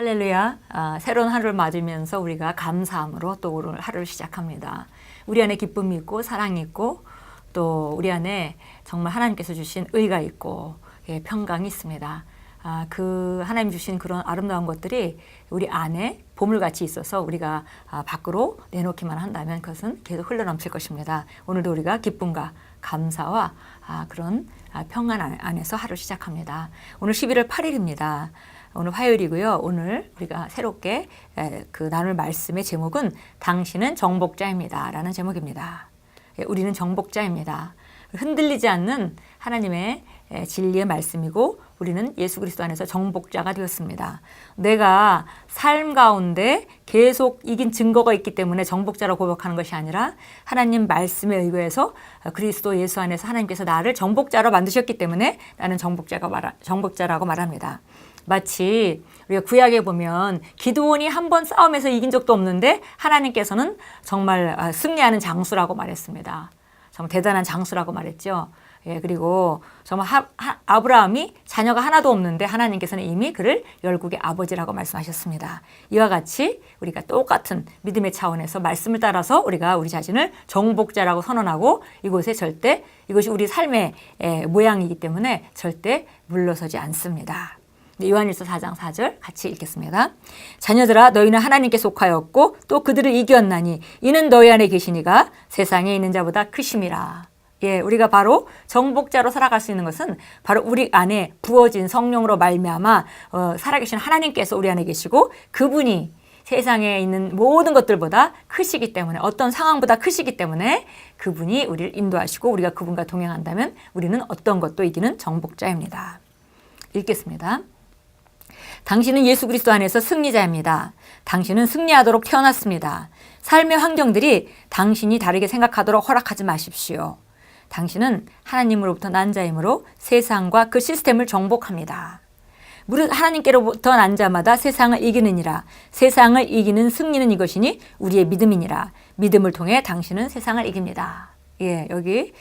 할렐루야. 아, 새로운 하루를 맞으면서 우리가 감사함으로 또 오늘 하루를 시작합니다. 우리 안에 기쁨이 있고 사랑이 있고 또 우리 안에 정말 하나님께서 주신 의가 있고 예, 평강이 있습니다. 아, 그 하나님 주신 그런 아름다운 것들이 우리 안에 보물같이 있어서 우리가 아, 밖으로 내놓기만 한다면 그것은 계속 흘러넘칠 것입니다. 오늘도 우리가 기쁨과 감사와 아, 그런 아, 평안 안- 안에서 하루 시작합니다. 오늘 11월 8일입니다. 오늘 화요일이고요. 오늘 우리가 새롭게 에, 그 나눌 말씀의 제목은 당신은 정복자입니다 라는 제목입니다. 예, 우리는 정복자입니다. 흔들리지 않는 하나님의 에, 진리의 말씀이고 우리는 예수 그리스도 안에서 정복자가 되었습니다. 내가 삶 가운데 계속 이긴 증거가 있기 때문에 정복자라고 고백하는 것이 아니라 하나님 말씀에 의거해서 그리스도 예수 안에서 하나님께서 나를 정복자로 만드셨기 때문에 나는 정복자가 말 정복자라고 말합니다. 마치 우리가 구약에 보면 기드온이 한 번 싸움에서 이긴 적도 없는데 하나님께서는 정말 아, 승리하는 장수라고 말했습니다. 정말 대단한 장수라고 말했죠. 예, 그리고 정말 하, 하, 아브라함이 자녀가 하나도 없는데 하나님께서는 이미 그를 열국의 아버지라고 말씀하셨습니다. 이와 같이 우리가 똑같은 믿음의 차원에서 말씀을 따라서 우리가 우리 자신을 정복자라고 선언하고 이곳에 절대 이것이 우리 삶의 에, 모양이기 때문에 절대 물러서지 않습니다. 네, 요한일서 4장 4절 같이 읽겠습니다. 자녀들아 너희는 하나님께 속하였고 또 그들을 이겼나니 이는 너희 안에 계시니가 세상에 있는 자보다 크심이라. 예, 우리가 바로 정복자로 살아갈 수 있는 것은 바로 우리 안에 부어진 성령으로 말미암아 어, 살아계신 하나님께서 우리 안에 계시고 그분이 세상에 있는 모든 것들보다 크시기 때문에 어떤 상황보다 크시기 때문에 그분이 우리를 인도하시고 우리가 그분과 동행한다면 우리는 어떤 것도 이기는 정복자입니다. 읽겠습니다. 당신은 예수 그리스도 안에서 승리자입니다. 당신은 승리하도록 태어났습니다. 삶의 환경들이 당신이 다르게 생각하도록 허락하지 마십시오. 당신은 하나님으로부터 난 자이므로 세상과 그 시스템을 정복합니다. 무릇 하나님께로부터 난 자마다 세상을 이기느니라. 세상을 이기는 승리는 이것이니 우리의 믿음이니라. 믿음을 통해 당신은 세상을 이깁니다. 예, 여기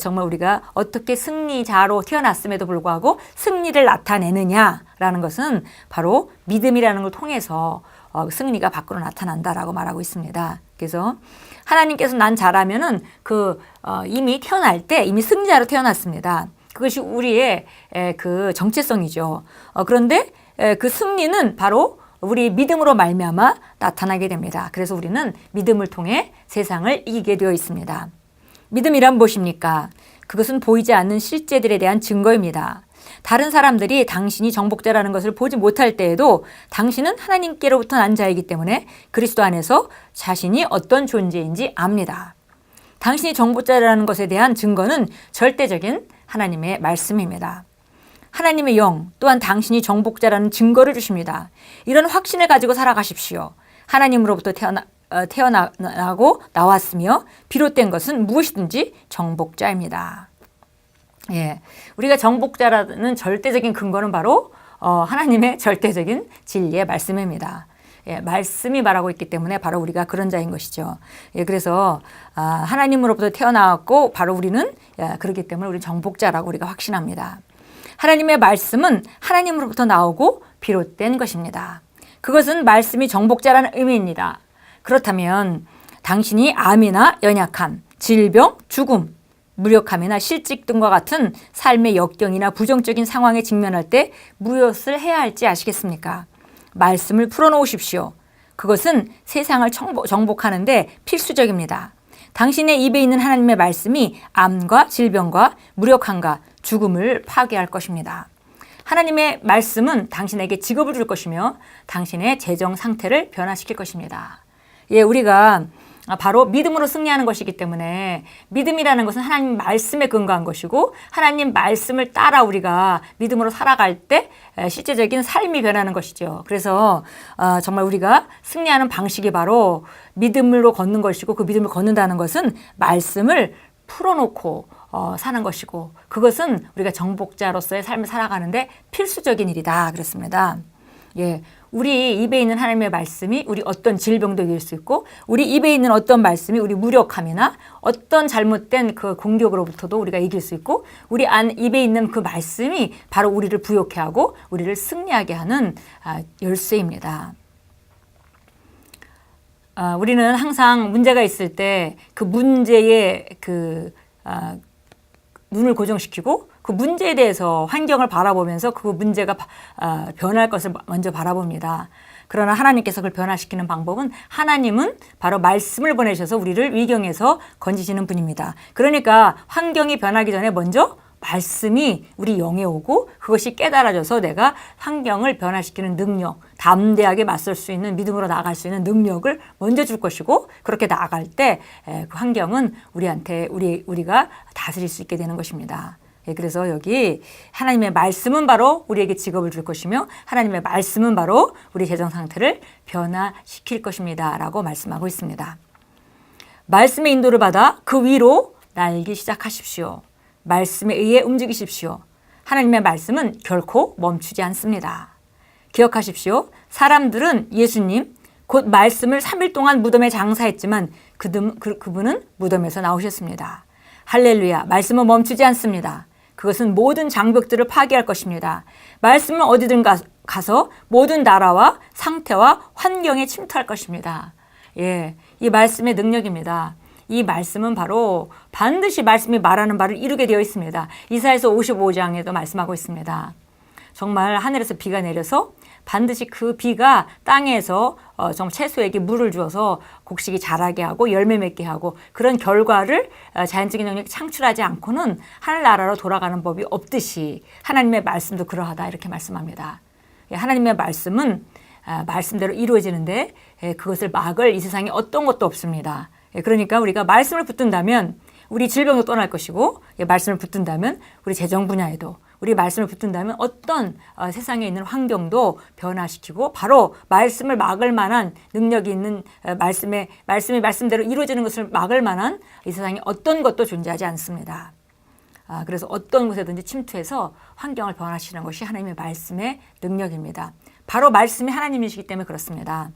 정말 우리가 어떻게 승리자로 태어났음에도 불구하고 승리를 나타내느냐라는 것은 바로 믿음이라는 걸 통해서 어, 승리가 밖으로 나타난다라고 말하고 있습니다. 그래서 하나님께서 난 자라면은 그 어, 이미 태어날 때 이미 승리자로 태어났습니다. 그것이 우리의 에, 그 정체성이죠. 어, 그런데 에, 그 승리는 바로 우리 믿음으로 말미암아 나타나게 됩니다. 그래서 우리는 믿음을 통해 세상을 이기게 되어 있습니다. 믿음이란 무엇입니까? 그것은 보이지 않는 실제들에 대한 증거입니다. 다른 사람들이 당신이 정복자라는 것을 보지 못할 때에도 당신은 하나님께로부터 난 자이기 때문에 그리스도 안에서 자신이 어떤 존재인지 압니다. 당신이 정복자라는 것에 대한 증거는 절대적인 하나님의 말씀입니다. 하나님의 영 또한 당신이 정복자라는 증거를 주십니다. 이런 확신을 가지고 살아가십시오. 하나님으로부터 태어나, 어, 태어나고 나왔으며 비롯된 것은 무엇이든지 정복자입니다. 예, 우리가 정복자라는 절대적인 근거는 바로 어, 하나님의 절대적인 진리의 말씀입니다. 예, 말씀이 말하고 있기 때문에 바로 우리가 그런 자인 것이죠. 예, 그래서 아, 하나님으로부터 태어나왔고 바로 우리는 예, 그렇기 때문에 우리 정복자라고 우리가 확신합니다. 하나님의 말씀은 하나님으로부터 나오고 비롯된 것입니다. 그것은 말씀이 정복자라는 의미입니다. 그렇다면 당신이 암이나 연약함, 질병, 죽음, 무력함이나 실직 등과 같은 삶의 역경이나 부정적인 상황에 직면할 때 무엇을 해야 할지 아시겠습니까? 말씀을 풀어놓으십시오. 그것은 세상을 정복하는데 필수적입니다. 당신의 입에 있는 하나님의 말씀이 암과 질병과 무력함과 죽음을 파괴할 것입니다. 하나님의 말씀은 당신에게 직업을 줄 것이며 당신의 재정 상태를 변화시킬 것입니다. 예, 우리가 바로 믿음으로 승리하는 것이기 때문에 믿음이라는 것은 하나님 말씀에 근거한 것이고 하나님 말씀을 따라 우리가 믿음으로 살아갈 때 실제적인 삶이 변하는 것이죠. 그래서 어, 정말 우리가 승리하는 방식이 바로 믿음으로 걷는 것이고 그 믿음을 걷는다는 것은 말씀을 풀어놓고 어, 사는 것이고 그것은 우리가 정복자로서의 삶을 살아가는데 필수적인 일이다 그랬습니다. 예. 우리 입에 있는 하나님의 말씀이 우리 어떤 질병도 이길 수 있고 우리 입에 있는 어떤 말씀이 우리 무력함이나 어떤 잘못된 그 공격으로부터도 우리가 이길 수 있고 우리 안 입에 있는 그 말씀이 바로 우리를 부욕해 하고 우리를 승리하게 하는 아, 열쇠입니다. 아, 우리는 항상 문제가 있을 때 그 문제의 그 아, 눈을 고정시키고 그 문제에 대해서 환경을 바라보면서 그 문제가 바- 아, 변할 것을 먼저 바라봅니다. 그러나 하나님께서 그걸 변화시키는 방법은 하나님은 바로 말씀을 보내셔서 우리를 위경에서 건지시는 분입니다. 그러니까 환경이 변하기 전에 먼저 말씀이 우리 영에 오고 그것이 깨달아져서 내가 환경을 변화시키는 능력, 담대하게 맞설 수 있는 믿음으로 나아갈 수 있는 능력을 먼저 줄 것이고 그렇게 나아갈 때 그 환경은 우리한테 우리 우리가 다스릴 수 있게 되는 것입니다. 예, 그래서 여기 하나님의 말씀은 바로 우리에게 직업을 줄 것이며 하나님의 말씀은 바로 우리 재정 상태를 변화시킬 것입니다 라고 말씀하고 있습니다. 말씀의 인도를 받아 그 위로 날기 시작하십시오. 말씀에 의해 움직이십시오. 하나님의 말씀은 결코 멈추지 않습니다. 기억하십시오. 사람들은 예수님, 곧 말씀을 3일 동안 무덤에 장사했지만 그분, 그, 그분은 무덤에서 나오셨습니다. 할렐루야. 말씀은 멈추지 않습니다. 그것은 모든 장벽들을 파괴할 것입니다. 말씀은 어디든 가, 가서 모든 나라와 상태와 환경에 침투할 것입니다. 예, 이 말씀의 능력입니다. 이 말씀은 바로 반드시 말씀이 말하는 바를 이루게 되어 있습니다. 이사에서 55장에도 말씀하고 있습니다. 정말 하늘에서 비가 내려서 반드시 그 비가 땅에서 어, 정말 채소에게 물을 주어서 곡식이 자라게 하고 열매 맺게 하고 그런 결과를 어, 자연적인 영역이 창출하지 않고는 하늘나라로 돌아가는 법이 없듯이 하나님의 말씀도 그러하다 이렇게 말씀합니다. 예, 하나님의 말씀은 아, 말씀대로 이루어지는데 예, 그것을 막을 이 세상에 어떤 것도 없습니다. 예, 그러니까 우리가 말씀을 붙든다면 우리 질병도 떠날 것이고 예, 말씀을 붙든다면 우리 재정 분야에도 우리 말씀을 붙든다면 어떤 어, 세상에 있는 환경도 변화시키고 바로 말씀을 막을 만한 능력이 있는 어, 말씀의 말씀이 말씀대로 이루어지는 것을 막을 만한 이 세상에 어떤 것도 존재하지 않습니다. 아, 그래서 어떤 곳에든지 침투해서 환경을 변화시키는 것이 하나님의 말씀의 능력입니다. 바로 말씀이 하나님이시기 때문에 그렇습니다.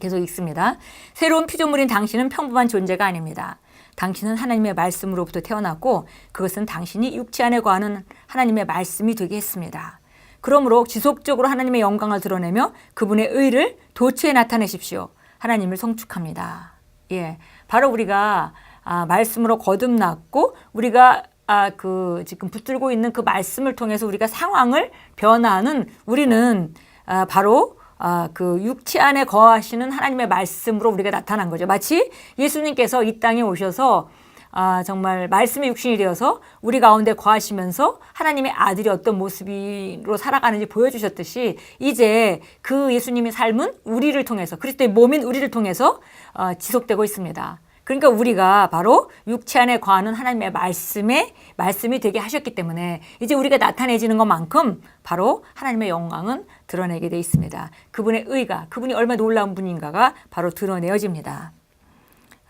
계속 읽습니다. 새로운 피조물인 당신은 평범한 존재가 아닙니다. 당신은 하나님의 말씀으로부터 태어났고 그것은 당신이 육체 안에 거하는 하나님의 말씀이 되게 했습니다. 그러므로 지속적으로 하나님의 영광을 드러내며 그분의 의를 도처에 나타내십시오. 하나님을 성축합니다. 예, 바로 우리가 아, 말씀으로 거듭났고 우리가 아, 그 지금 붙들고 있는 그 말씀을 통해서 우리가 상황을 변화하는 우리는 아, 바로 아, 그 육체 안에 거하시는 하나님의 말씀으로 우리가 나타난 거죠. 마치 예수님께서 이 땅에 오셔서 아, 정말 말씀의 육신이 되어서 우리 가운데 거하시면서 하나님의 아들이 어떤 모습으로 살아가는지 보여주셨듯이 이제 그 예수님의 삶은 우리를 통해서 그리스도의 몸인 우리를 통해서 어, 지속되고 있습니다. 그러니까 우리가 바로 육체 안에 거하는 하나님의 말씀에 말씀이 되게 하셨기 때문에 이제 우리가 나타내지는 것만큼 바로 하나님의 영광은 드러내게 돼 있습니다. 그분의 의가 그분이 얼마나 놀라운 분인가가 바로 드러내어집니다.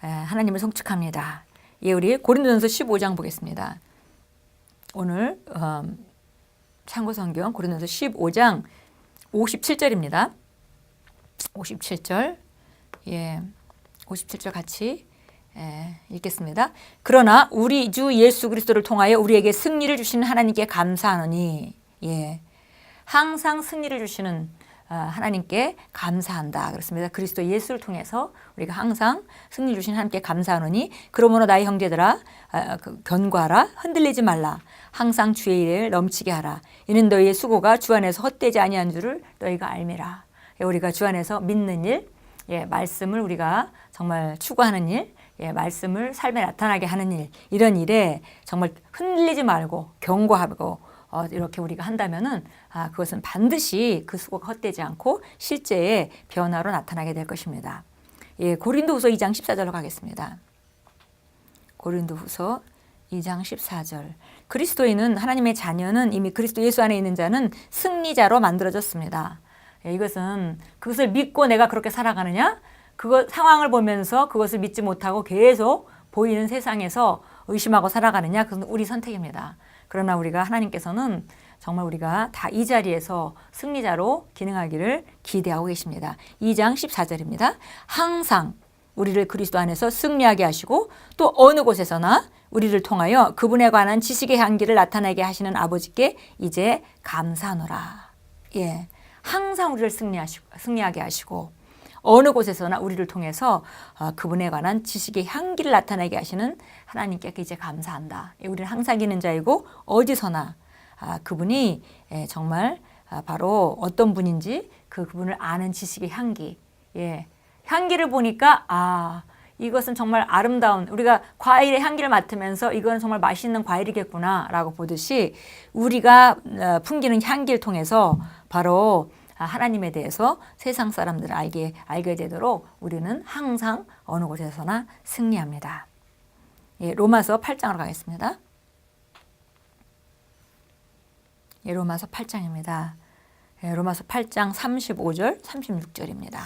에, 하나님을 성축합니다. 예, 우리 고린도전서 15장 보겠습니다. 오늘 음, 참고 성경 고린도전서 15장 57절입니다. 57절. 예. 57절 같이 예, 읽겠습니다. 그러나 우리 주 예수 그리스도를 통하여 우리에게 승리를 주시는 하나님께 감사하노니 예. 항상 승리를 주시는 아, 하나님께 감사한다. 그렇습니다. 그리스도 예수를 통해서 우리가 항상 승리 주신 하나님께 감사하노니 그러므로 나의 형제들아 아, 그 견고하라 흔들리지 말라 항상 주의 일을 넘치게 하라 이는 너희의 수고가 주 안에서 헛되지 아니한 줄을 너희가 알미라. 예, 우리가 주 안에서 믿는 일, 예, 말씀을 우리가 정말 추구하는 일, 예, 말씀을 삶에 나타나게 하는 일, 이런 일에 정말 흔들리지 말고 견고하고 어, 이렇게 우리가 한다면은 아, 그것은 반드시 그 수고가 헛되지 않고 실제의 변화로 나타나게 될 것입니다. 예, 고린도후서 2장 14절로 가겠습니다. 고린도후서 2장 14절. 그리스도인은 하나님의 자녀는 이미 그리스도 예수 안에 있는 자는 승리자로 만들어졌습니다. 예, 이것은 그것을 믿고 내가 그렇게 살아가느냐? 그것 상황을 보면서 그것을 믿지 못하고 계속 보이는 세상에서 의심하고 살아가느냐? 그건 우리 선택입니다. 그러나 우리가 하나님께서는 정말 우리가 다 이 자리에서 승리자로 기능하기를 기대하고 계십니다. 2장 14절입니다. 항상 우리를 그리스도 안에서 승리하게 하시고 또 어느 곳에서나 우리를 통하여 그분에 관한 지식의 향기를 나타내게 하시는 아버지께 이제 감사하노라. 예. 항상 우리를 승리하시고 승리하게 하시고 어느 곳에서나 우리를 통해서 어, 그분에 관한 지식의 향기를 나타내게 하시는 하나님께 이제 감사한다. 예, 우리는 항상 이기는 자이고 어디서나 아, 그분이 예, 정말 아, 바로 어떤 분인지 그 그분을 아는 지식의 향기. 예. 향기를 보니까 아 이것은 정말 아름다운 우리가 과일의 향기를 맡으면서 이건 정말 맛있는 과일이겠구나라고 보듯이 우리가 어, 풍기는 향기를 통해서 바로 아, 하나님에 대해서 세상 사람들을 알게 알게 되도록 우리는 항상 어느 곳에서나 승리합니다. 예, 로마서 8장으로 가겠습니다. 예, 로마서 8장입니다. 예, 로마서 8장 35절, 36절입니다.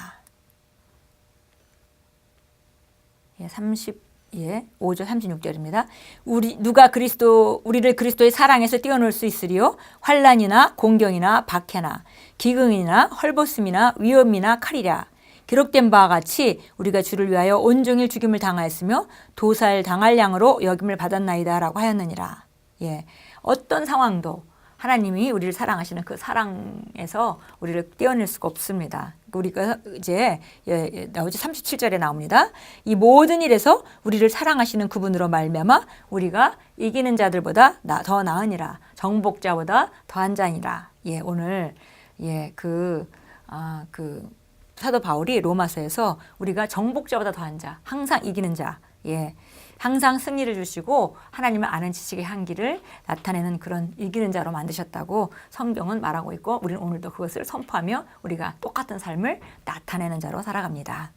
예, 30 예, 5절 36절입니다. 우리 누가 그리스도 우리를 그리스도의 사랑에서 띄어놓을 수 있으리요? 환란이나 공경이나 박해나 기근이나 헐벗음이나 위험이나 칼이랴. 기록된 바와 같이 우리가 주를 위하여 온종일 죽임을 당하였으며 도살 당할 양으로 여김을 받았나이다라고 하였느니라. 예. 어떤 상황도 하나님이 우리를 사랑하시는 그 사랑에서 우리를 떼어낼 수가 없습니다. 우리가 이제 예, 예, 나오지 37절에 나옵니다. 이 모든 일에서 우리를 사랑하시는 그분으로 말미암아 우리가 이기는 자들보다 나, 더 나으니라 정복자보다 더한 자니라. 예, 오늘 예, 그 아, 그 사도 바울이 로마서에서 우리가 정복자보다 더한 자, 항상 이기는 자, 예, 항상 승리를 주시고 하나님을 아는 지식의 향기를 나타내는 그런 이기는 자로 만드셨다고 성경은 말하고 있고 우리는 오늘도 그것을 선포하며 우리가 똑같은 삶을 나타내는 자로 살아갑니다.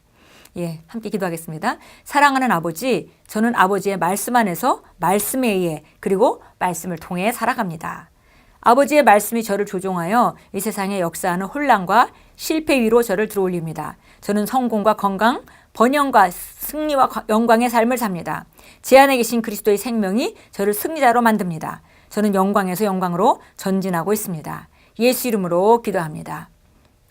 예, 함께 기도하겠습니다. 사랑하는 아버지, 저는 아버지의 말씀 안에서 말씀에 의해 그리고 말씀을 통해 살아갑니다. 아버지의 말씀이 저를 조종하여 이 세상에 역사하는 혼란과 실패 위로 저를 들어올립니다. 저는 성공과 건강, 번영과 승리와 영광의 삶을 삽니다. 제 안에 계신 그리스도의 생명이 저를 승리자로 만듭니다. 저는 영광에서 영광으로 전진하고 있습니다. 예수 이름으로 기도합니다.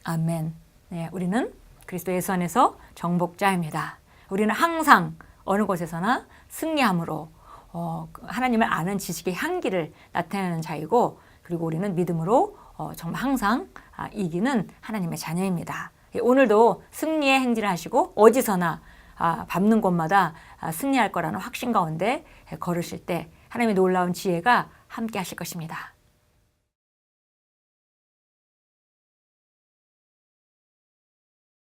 아멘. 네, 우리는 그리스도 예수 안에서 정복자입니다. 우리는 항상 어느 곳에서나 승리함으로 어, 하나님을 아는 지식의 향기를 나타내는 자이고 그리고 우리는 믿음으로 어, 정말 항상 아, 이기는 하나님의 자녀입니다. 예, 오늘도 승리의 행진을 하시고 어디서나 아, 밟는 곳마다 아, 승리할 거라는 확신 가운데 걸으실 때 하나님의 놀라운 지혜가 함께 하실 것입니다.